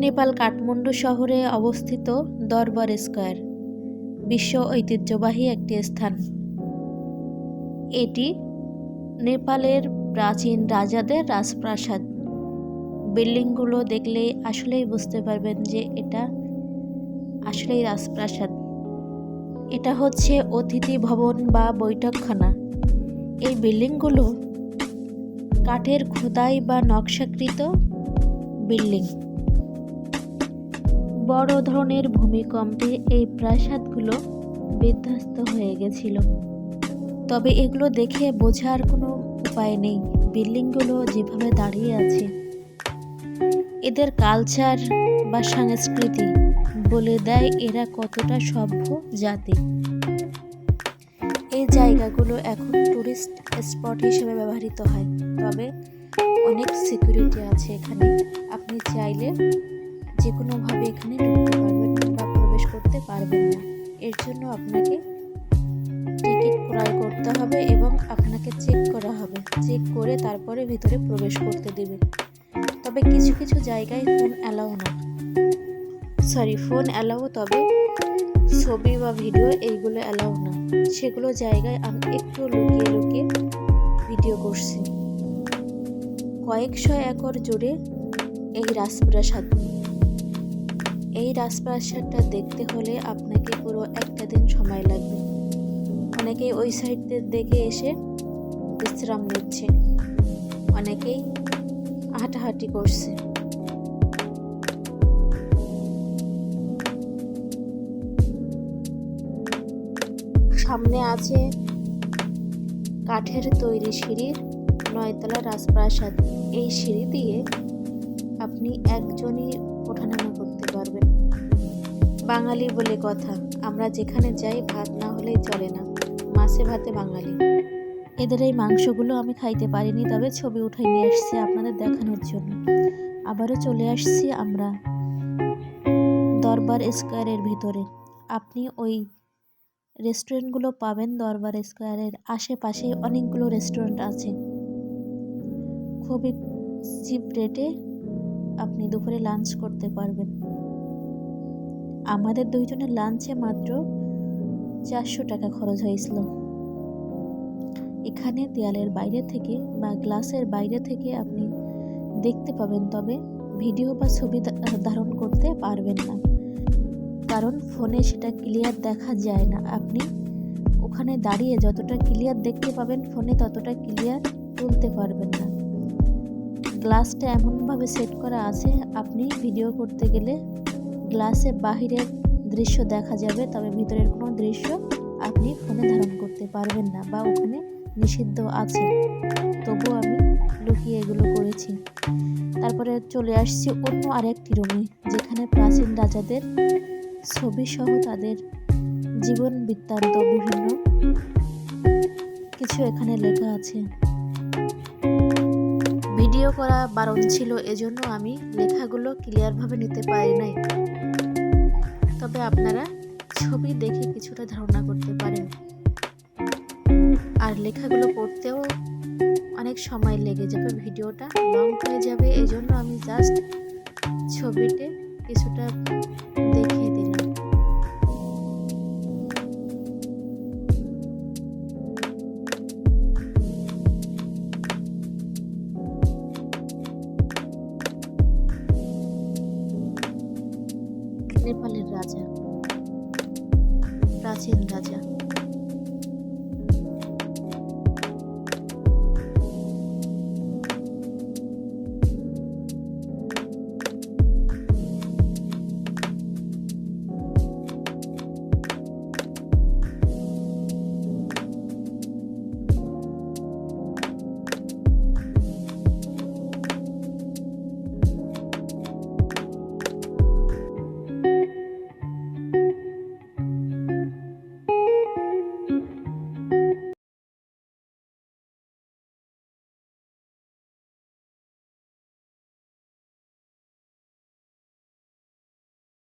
নেপাল কাঠমান্ডু শহরে অবস্থিত দরবার স্কয়ার, বিশ্ব ঐতিহ্যবাহী একটি স্থান। এটি নেপালের প্রাচীন রাজাদের রাজপ্রাসাদ। বিল্ডিংগুলো দেখলে আসলেই বুঝতে পারবেন যে এটা আসলেই রাজপ্রাসাদ। এটা হচ্ছে অতিথি ভবন বা বৈঠকখানা। এই বিল্ডিংগুলো কাঠের খোদাই বা নকশাকৃত বিল্ডিং। বড় ধরনের ভূমিকম্পে এই প্রাসাদগুলো বিধ্বস্ত হয়ে গেছিল। তবে এগুলো দেখে বোঝার কোনো উপায় নেই। বিল্ডিংগুলো যেভাবে দাঁড়িয়ে আছে, এদের কালচার বা সংস্কৃতি বলে দেয় এরা কতটা সভ্য জাতি। এই জায়গাগুলো এখন টুরিস্ট স্পট হিসেবে ব্যবহৃত হয়, তবে অনেক সিকিউরিটি আছে এখানে। আপনি চাইলে যে কোনোভাবে এখানে ঢুকতে পারবেন বা প্রবেশ করতে পারবেন না। এর জন্য আপনাকে টিকিট ক্রয় করতে হবে এবং আপনাকে চেক করা হবে। চেক করে তারপরে ভিতরে প্রবেশ করতে দেবে তবে কিছু কিছু জায়গায় ফোন অ্যালাউ না। সরি ফোন অ্যালাউ তবে ছবি বা ভিডিও এইগুলো অ্যালাউ না। সেগুলো জায়গায় আমি একটু লুকিয়ে লুকিয়ে ভিডিও করছি। কয়েকশো একর জুড়ে এই রাজপ্রাসাদ। এই রাজপ্রাসাদটা দেখতে হলে আপনাকে পুরো একটা দিন সময় লাগবে। অনেকেই ওই সাইড দেখে এসে বিশ্রাম নিচ্ছে। অনেকেই হাঁটাহাঁটি করছে। সামনে আছে কাঠের তৈরি সিঁড়ির নয়তলা রাজপ্রাসাদ। এই সিঁড়ি দিয়ে আপনি একজনই ওঠানামা করতে পারবেন বাঙালি বলে কথা, আমরা যেখানে যাই ভাত না হলেই চলে না। মাছে ভাতে বাঙালি। এদের এই মাংসগুলো আমি খাইতে পারিনি, তবে ছবি উঠাই নিয়ে আসছি আপনাদের দেখানোর জন্য। আবারও চলে আসছি আমরা দরবার স্কোয়ারের ভিতরে। আপনি ওই রেস্টুরেন্টগুলো পাবেন দরবার স্কোয়ারের। আশেপাশে অনেকগুলো রেস্টুরেন্ট আছে। খুবই চিপ রেটে আপনি দুপুরে লাঞ্চ করতে পারবেন। আমাদের দুইজনের লাঞ্চে মাত্র চারশো টাকা খরচ হয়েছিল। এখানে দেয়ালের বাইরে থেকে বা গ্লাসের বাইরে থেকে আপনি দেখতে পাবেন, তবে ভিডিও বা ছবি ধারণ করতে পারবেন না। কারণ ফোনে সেটা ক্লিয়ার দেখা যায় না। আপনি ওখানে দাঁড়িয়ে যতটা ক্লিয়ার দেখতে পাবেন, ফোনে ততটা ক্লিয়ার তুলতে পারবেন না। গ্লাসটা এমনভাবে সেট করা আছে, আপনি ভিডিও করতে গেলে গ্লাসে বাহিরের দৃশ্য দেখা যাবে, তবে ভিতরের কোনো দৃশ্য আপনি ফোনে ধারণ করতে পারবেন না বা ওখানে নিষিদ্ধ আছে। তবুও আমি লুকিয়ে এগুলো করেছি। তারপরে চলে আসছি অন্য আরেকটি রুমে, যেখানে প্রাচীন রাজাদের ছবি সহ তাদের জীবন বৃত্তান্ত বিভিন্ন কিছু এখানে লেখা আছে। ভিডিও করা বারণ ছিল, এজন্য আমি লেখাগুলো ক্লিয়ারভাবে নিতে পারি নাই। তবে আপনারা ছবি দেখে কিছুটা ধারণা করতে পারেন। আর লেখাগুলো পড়তেও অনেক সময় লেগে যাবে, ভিডিওটা লং হয়ে যাবে, এজন্য আমি জাস্ট ছবিতে কিছুটা নেপালের রাজা। প্রাচীন রাজা।